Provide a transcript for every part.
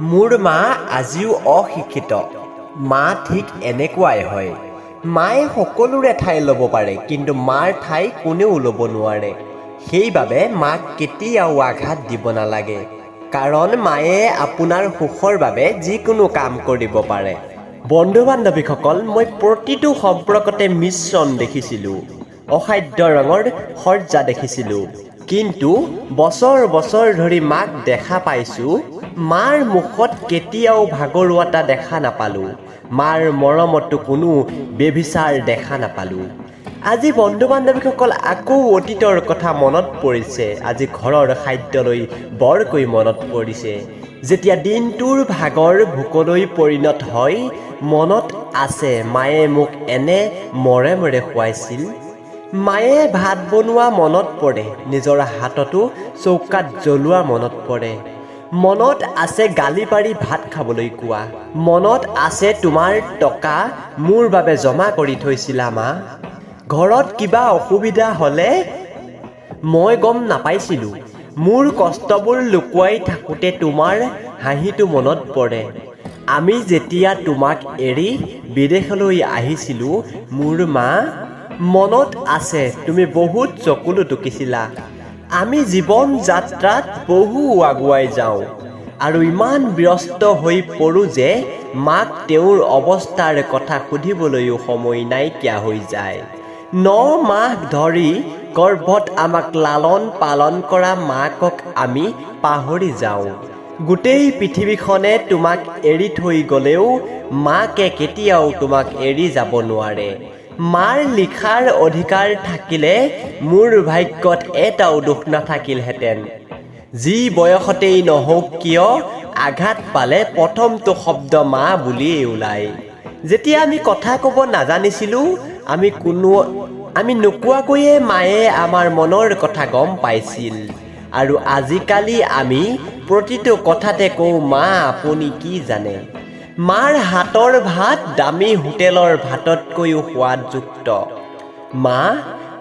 মোৰ মা আজিও অশিক্ষিত। মা ঠিক এনেকুৱাই হয়। মায়ে সকলোৰে ঠাই ল'ব পাৰে কিন্তু মাৰ ঠাই কোনেও ল'ব নোৱাৰে। সেইবাবে মাক কেতিয়াও আঘাত দিব নালাগে। কাৰণ মায়ে আপোনাৰ সুখৰ বাবে যিকোনো কাম কৰিব পাৰে। বন্ধু বান্ধৱীসকল মই প্ৰতিটো সম্পৰ্কতে মিশ্ৰণ দেখিছিলোঁ। অসাধ্য ৰঙৰ সজ্জা দেখিছিলোঁ। কিন্তু বছৰ বছৰ ধৰি মাক দেখা পাইছোঁ মাৰ মুখত কেতিয়াও ভাগৰুৱাতা দেখা নাপালোঁ। মাৰ মৰমতো কোনো বেভিচাৰ দেখা নাপালোঁ। আজি বন্ধু বান্ধৱীসকল আকৌ অতীতৰ কথা মনত পৰিছে। আজি ঘৰৰ খাদ্যলৈ বৰকৈ মনত পৰিছে। যেতিয়া দিনটোৰ ভাগৰ ভোকলৈ পৰিণত হয়, মনত আছে, মায়ে মোক এনে মৰমেৰে খুৱাইছিল। মায়ে ভাত বনোৱা মনত পৰে, নিজৰ হাততো চৌকাত জ্বলোৱা মনত পৰে। মনত আছে গালি পাৰি ভাত খাবলৈ কোৱা। মনত আছে তোমাৰ টকা মোৰ বাবে জমা কৰি থৈছিলা মা। ঘৰত কিবা অসুবিধা হ'লে মই গম নাপাইছিলোঁ। মোৰ কষ্টবোৰ লুকুৱাই থাকোঁতে তোমাৰ হাঁহিটো মনত পৰে। আমি যেতিয়া তোমাক এৰি বিদেশলৈ আহিছিলোঁ মোৰ মা মনত আছে তুমি বহুত চকুলো টুকিছিলা। আমি জীৱন যাত্ৰাত বহু আগুৱাই যাওঁ আৰু ইমান ব্যস্ত হৈ পৰোঁ যে মাক তেওঁৰ অৱস্থাৰ কথা সুধিবলৈও সময় নাইকিয়া হৈ যায়। ন মাহ ধৰি গৰ্ভত আমাক লালন পালন কৰা মাকক আমি পাহৰি যাওঁ। গোটেই পৃথিৱীখনে তোমাক এৰি থৈ গ'লেও মাকে কেতিয়াও তোমাক এৰি যাব নোৱাৰে। মাৰ লিখাৰ অধিকাৰ থাকিলে মোৰ ভাগ্যত এটাও দুখ নাথাকিলহেঁতেন। যি বয়সতেই নহওক কিয়, আঘাত পালে প্ৰথমটো শব্দ মা বুলিয়েই ওলায়। যেতিয়া আমি কথা ক'ব নাজানিছিলোঁ, আমি কোনো, আমি নোকোৱাকৈয়ে মায়ে আমাৰ মনৰ কথা গম পাইছিল। আৰু আজিকালি আমি প্ৰতিটো কথাতে কওঁ, মা, আপুনি কি জানে? মাৰ হাতৰ ভাত দামী হোটেলৰ ভাততকৈও সোৱাদযুক্ত। মা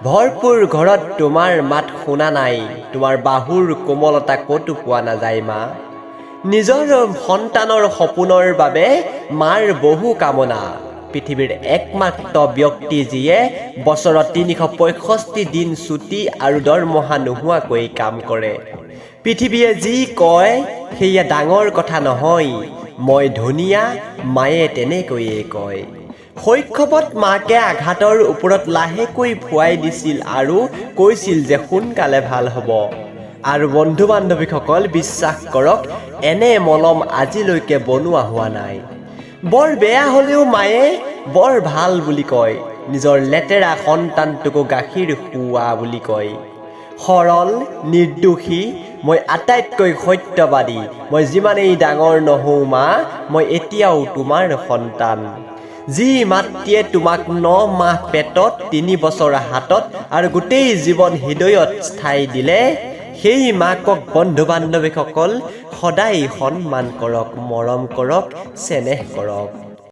ভৰপূৰ ঘৰত তোমাৰ মাত শুনা নাই তোমাৰ বাহুৰ কোমলতা ক'তো পোৱা নাযায় মা। নিজৰ সন্তানৰ সপোনৰ বাবে মাৰ বহু কামনা। পৃথিৱীৰ একমাত্ৰ ব্যক্তি যিয়ে বছৰত তিনিশ পঁয়ষষ্ঠি দিন ছুটি আৰু দৰমহা নোহোৱাকৈ কাম কৰে। পৃথিৱীয়ে যি কয় সেয়া ডাঙৰ কথা নহয়। মই ধুনীয়া, মায়ে তেনেকৈয়ে কয়। শৈশৱত মাকে আঘাতৰ ওপৰত লাহেকৈ ফুৱাই দিছিল আৰু কৈছিল যে সোনকালে ভালো হ'ব। আৰু বন্ধু বান্ধৱীসকল বিশ্বাস কৰক, এনে মলম আজিলৈকে বনোৱা হোৱা নাই। বৰ বেয়া হ'লেও মায়ে বৰ ভালো বুলি কয়। নিজৰ লেতেৰা সন্তানটোকো গাখীৰ খুওৱা বুলি কয়। সৰল, নিৰ্দোষী, মই আটাইতকৈ সত্যবাদী, মই যিমানেই ডাঙৰ নহওঁ মা, মই এতিয়াও তোমাৰ সন্তান। যি মাতৃয়ে তোমাক ন মাহ পেটত, তিনি বছৰ হাতত আৰু গোটেই জীৱন হৃদয়ত স্থাই দিলে, সেই মাকক বন্ধু বান্ধৱীসকল সদায় সন্মান কৰক, মৰম কৰক চেনেহ কৰক।